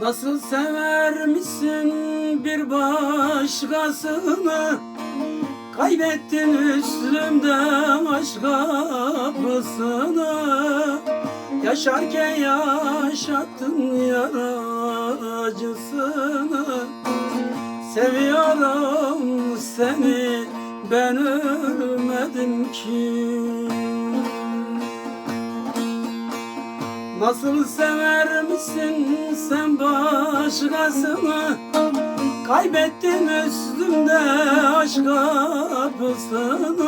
Nasıl sever misin bir başkasını? Kaybettin üstümde aşk kapısını. Yaşarken yaşattın yaracısını. Seviyorum seni ben ölmedim ki. Nasıl sever misin sen başkasını? Kaybettin üstümde aşk kapısını.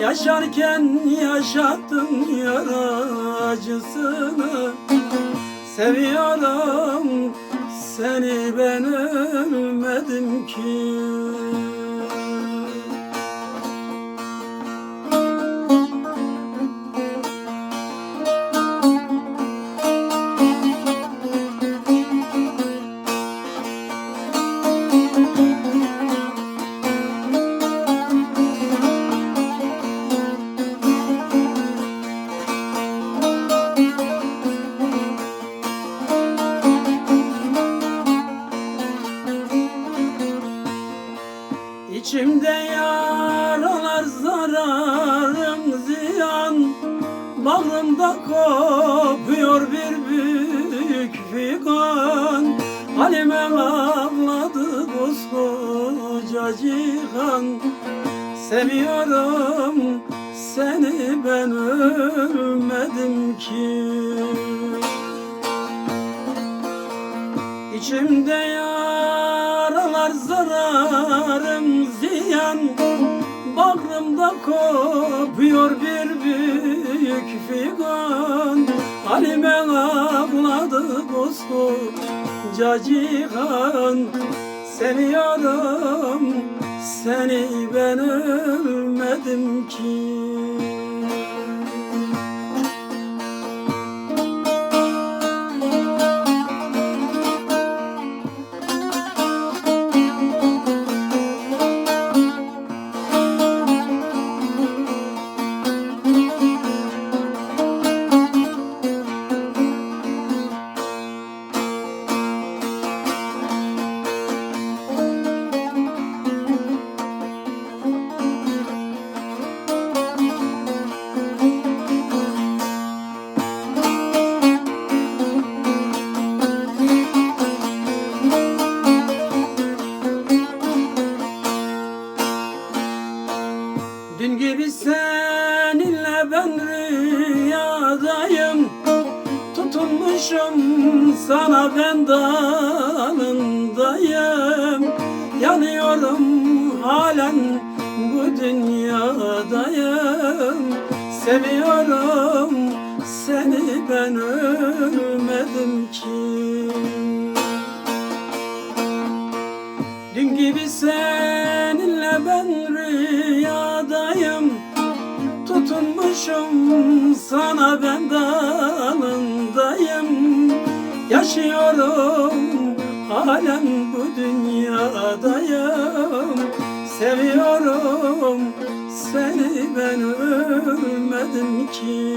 Yaşarken yaşattın yaracısını. Seviyorum seni ben ölmedim ki Bağrımda kopuyor bir büyük figan. Halime ağladı koskoca cihan. Seviyorum seni ben ölmedim ki. İçimde yaralar zararım ziyan Bağrımda kopuyor bir büyük figan. Halime ağladı koskoca cihan Seviyorum seni ben ölmedim ki Tutunmuşum sana ben dalındayım. Yanıyorum halen bu dünyadayım. Seviyorum seni ben ölmedim ki. Dün gibi seninle ben rüyadayım Tutunmuşum sana ben dalındayım. Yaşıyorum halen bu dünyadayım. Seviyorum seni ben ölmedim ki